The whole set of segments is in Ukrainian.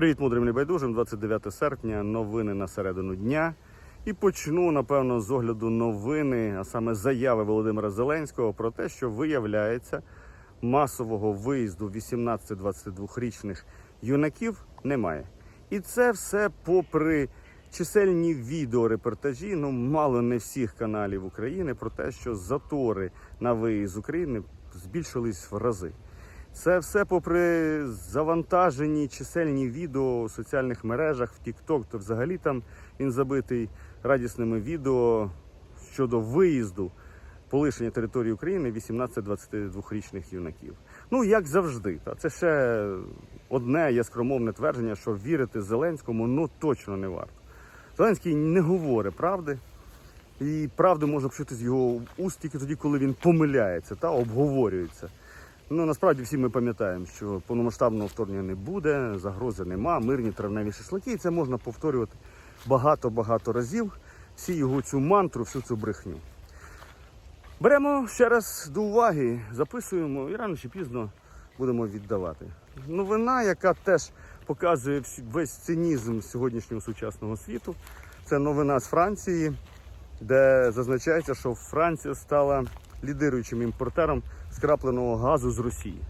Привіт, мудрим небайдужим. 29 серпня, новини на середину дня. І почну, напевно, з огляду новини, а саме заяви Володимира Зеленського про те, що виявляється, масового виїзду 18-22-річних юнаків немає. І це все попри чисельні відеорепортажі, ну мало не всіх каналів України, про те, що затори на виїзд з України збільшились в рази. Це все попри завантажені чисельні відео у соціальних мережах, в TikTok, то взагалі там він забитий радісними відео щодо виїзду, полишення території України 18-22-річних юнаків. Ну, як завжди, та це ще одне яскромовне твердження, що вірити Зеленському ну точно не варто. Зеленський не говорить правди. І правду можна почути з його уст тільки тоді, коли він помиляється та обговорюється. Ну насправді всі ми пам'ятаємо, що повномасштабного вторгнення не буде, загрози нема, мирні травневі шашлики. І це можна повторювати багато-багато разів. Всі його цю мантру, всю цю брехню. Беремо ще раз до уваги, записуємо і рано чи пізно будемо віддавати. Новина, яка теж показує весь цинізм сьогоднішнього сучасного світу. Це новина з Франції, де зазначається, що Франція стала лідируючим імпортером скрапленого газу з Росії.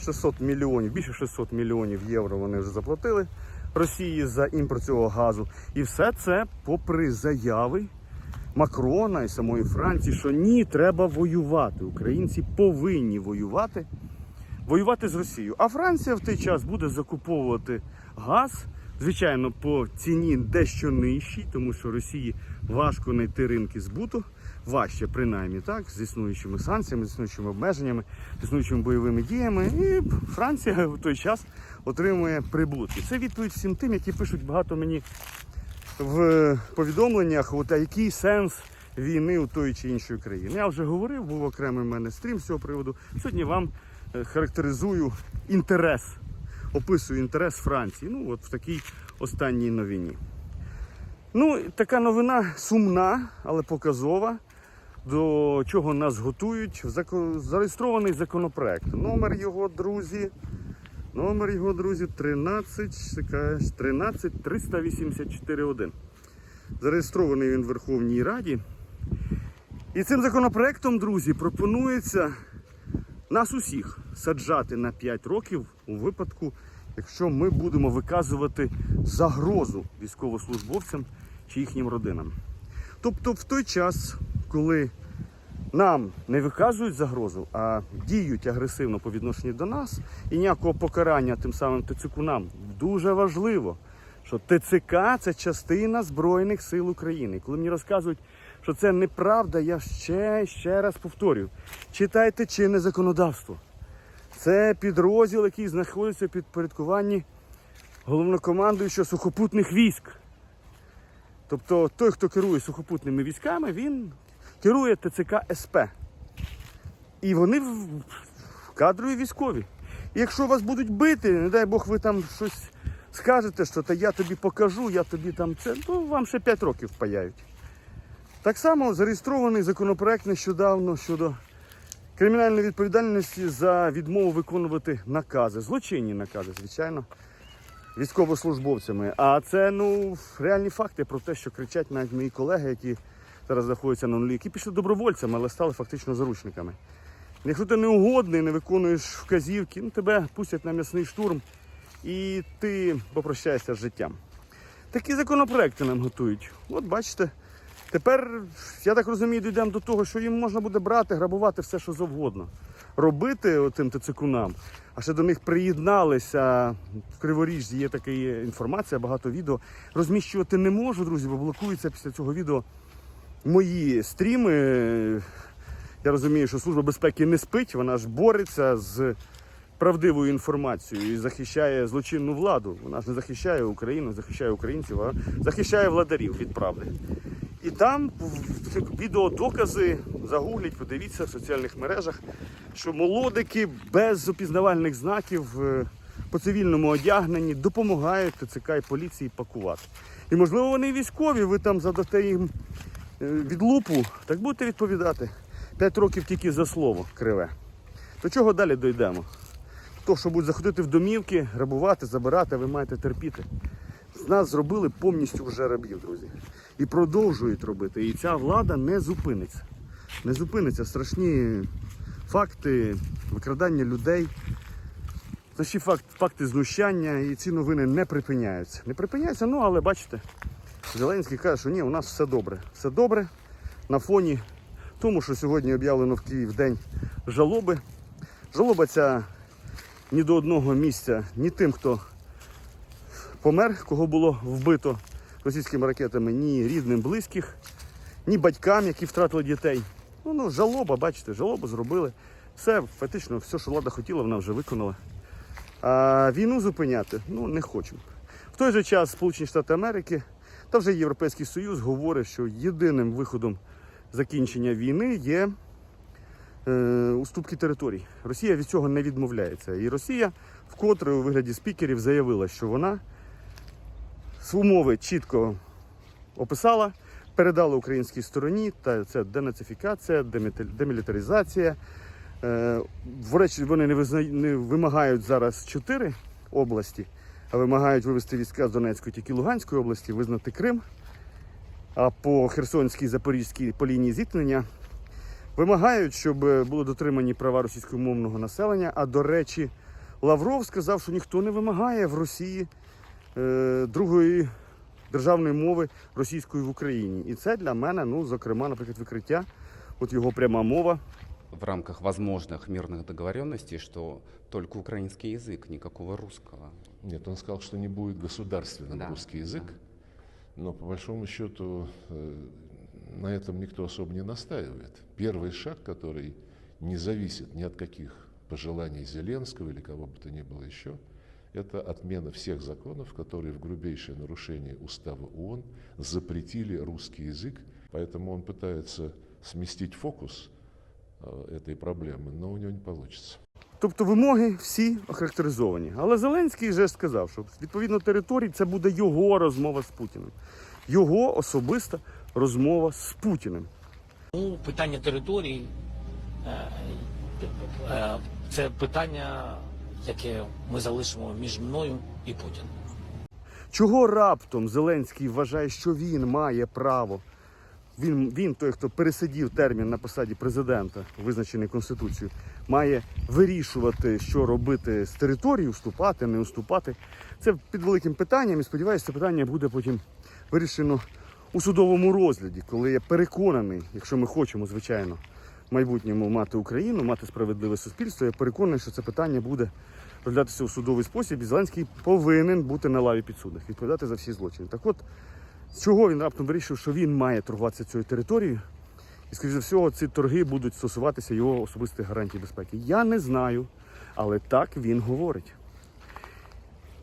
600 мільйонів, більше 600 мільйонів євро вони вже заплатили Росії за імпорт цього газу. І все це попри заяви Макрона і самої Франції, що ні, треба воювати. Українці повинні воювати, воювати з Росією. А Франція в той час буде закуповувати газ, звичайно, по ціні дещо нижчій, тому що Росії важко знайти ринки збуту, важче принаймні так, з існуючими санкціями, з існуючими обмеженнями, з існуючими бойовими діями. І Франція в той час отримує прибутки. Це відповідь всім тим, які пишуть багато мені в повідомленнях, от, а який сенс війни у тої чи іншої країни. Я вже говорив, був окремий в мене стрім з цього приводу. Сьогодні вам е, характеризую інтерес, описую інтерес Франції. Ну, от в такій останній новині. Ну, така новина сумна, але показова. До чого нас готують. Зареєстрований законопроект. Номер його, друзі. Номер його, друзі, 13, чекаєш, 13 384.1. Зареєстрований він в Верховній Раді. І цим законопроектом, друзі, пропонується нас усіх саджати на 5 років у випадку, якщо ми будемо виказувати загрозу військовослужбовцям чи їхнім родинам. Тобто, в той час, коли нам не виказують загрозу, а діють агресивно по відношенню до нас, і ніякого покарання тим самим ТЦК нам дуже важливо, що ТЦК це частина Збройних сил України. Коли мені розказують, що це неправда, я ще ще раз повторюю: читайте чинне законодавство. Це підрозділ, який знаходиться під порядкуванні головнокомандуючого сухопутних військ. Тобто той, хто керує сухопутними військами, він керує ТЦК СП. І вони кадрові військові. І якщо вас будуть бити, не дай Бог, ви там щось скажете, що та я тобі покажу, я тобі там це, то вам ще 5 років впаяють. Так само зареєстрований законопроект нещодавно щодо кримінальної відповідальності за відмову виконувати накази, злочинні накази, звичайно, військовослужбовцями. А це ну реальні факти про те, що кричать навіть мої колеги, які зараз знаходяться на нулі, які пішли добровольцями, але стали фактично заручниками. Якщо ти не угодний, не виконуєш вказівки, ну тебе пустять на м'ясний штурм і ти попрощаєшся з життям. Такі законопроекти нам готують. От бачите, тепер, я так розумію, дійдемо до того, що їм можна буде брати, грабувати все, що завгодно. Робити отим ТЦКунам. А ще до них приєдналися в Криворіжжі є така інформація, багато відео. Розміщувати не можу, друзі, бо блокуються після цього відео мої стріми. Я розумію, що Служба безпеки не спить, вона ж бореться з правдивою інформацією і захищає злочинну владу. Вона ж не захищає Україну, захищає українців, а захищає владарів від правди. І там відеодокази загугліть, подивіться в соціальних мережах, що молодики без опізнавальних знаків е, по цивільному одягненні допомагають ТЦК і поліції пакувати. І можливо вони військові, ви там задасте їм е, відлупу, так будете відповідати. П'ять років тільки за слово криве. До чого далі дійдемо? то, що будуть заходити в домівки, грабувати, забирати, ви маєте терпіти. З нас зробили повністю вже рабів, друзі. І продовжують робити. І ця влада не зупиниться. Не зупиниться. Страшні факти викрадання людей. Страшні факт, факти знущання, і ці новини не припиняються. Не припиняються, ну але бачите, Зеленський каже, що ні, у нас все добре. Все добре на фоні тому, що сьогодні об'явлено в Київ день жалоби. Жалоба ця ні до одного місця, ні тим, хто помер, кого було вбито російськими ракетами, ні рідним близьких, ні батькам, які втратили дітей. Ну, ну жалоба, бачите, жалобу зробили. Все, фактично, все, що влада хотіла, вона вже виконала. А війну зупиняти ну, не хочемо. В той же час Сполучені Штати Америки та вже Європейський Союз говорить, що єдиним виходом закінчення війни є е, уступки територій. Росія від цього не відмовляється. І Росія вкотре у вигляді спікерів заявила, що вона умови чітко описала, передала українській стороні, та це денацифікація, демілітаризація. Е, в речі, вони не, визна... не вимагають зараз чотири області, вимагають вивести війська з Донецької тільки Луганської області, визнати Крим. А по Херсонській Запорізькій по лінії зіткнення вимагають, щоб е, були дотримані права російськомовного населення. А до речі, Лавров сказав, що ніхто не вимагає в Росії е, другої державної мови російської в Україні. І це для мене, ну, зокрема, наприклад, викриття. От його пряма мова. В рамках возможных мирных договоренностей, что только украинский язык, никакого русского. Нет, он сказал, что не будет государственным Да, русский язык, но по большому счету э, на этом никто особо не настаивает. Первый шаг, который не зависит ни от каких пожеланий Зеленского или кого бы то ни было еще, это отмена всех законов, которые в грубейшее нарушение устава ООН запретили русский язык. Поэтому он пытается сместить фокус этой проблемы, но у него не получится. Тобто вимоги всі охарактеризовані. Але Зеленський вже сказав, що відповідно територій це буде його розмова з Путіним. Його особиста розмова з Путіним. Ну, питання територій е, е, це питання, яке ми залишимо між мною і Путіним. Чого раптом Зеленський вважає, що він має право? Він, він, той, хто пересидів термін на посаді президента, визначений Конституцією, має вирішувати, що робити з територією, вступати, не вступати. Це під великим питанням, і сподіваюся, це питання буде потім вирішено у судовому розгляді, коли я переконаний, якщо ми хочемо, звичайно, в майбутньому мати Україну, мати справедливе суспільство, я переконаний, що це питання буде розглядатися у судовий спосіб, і Зеленський повинен бути на лаві підсудних, відповідати за всі злочини. Так от, з чого він раптом вирішив, що він має торгуватися цією територією, і, скоріш за всього, ці торги будуть стосуватися його особистих гарантій безпеки. Я не знаю, але так він говорить.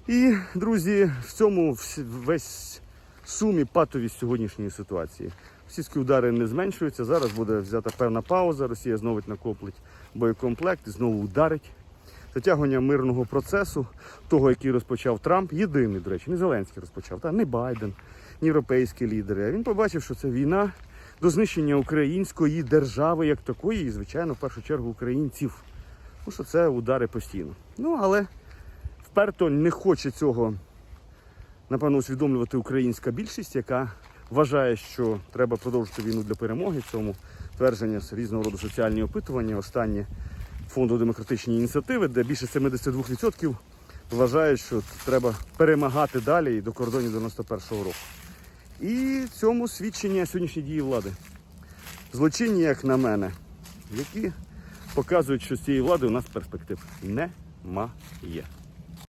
І, друзі, в цьому весь сумі патовість сьогоднішньої ситуації. Російські удари не зменшуються. Зараз буде взята певна пауза. Росія знову накоплить боєкомплект і знову ударить. Затягування мирного процесу, того, який розпочав Трамп, єдиний, до речі, не Зеленський розпочав, та не Байден, європейські лідери. А він побачив, що це війна до знищення української держави як такої, і, звичайно, в першу чергу українців. Тому що це удари постійно. Ну, але вперто не хоче цього, напевно, усвідомлювати українська більшість, яка вважає, що треба продовжити війну для перемоги. Цьому твердження різного роду соціальні опитування. Останнє фонду демократичні ініціативи, де більше 72% вважають, що треба перемагати далі і до кордонів 91-го року. І цьому свідчення сьогоднішньої дії влади. Злочинні, як на мене, які показують, що з цієї влади у нас перспектив немає.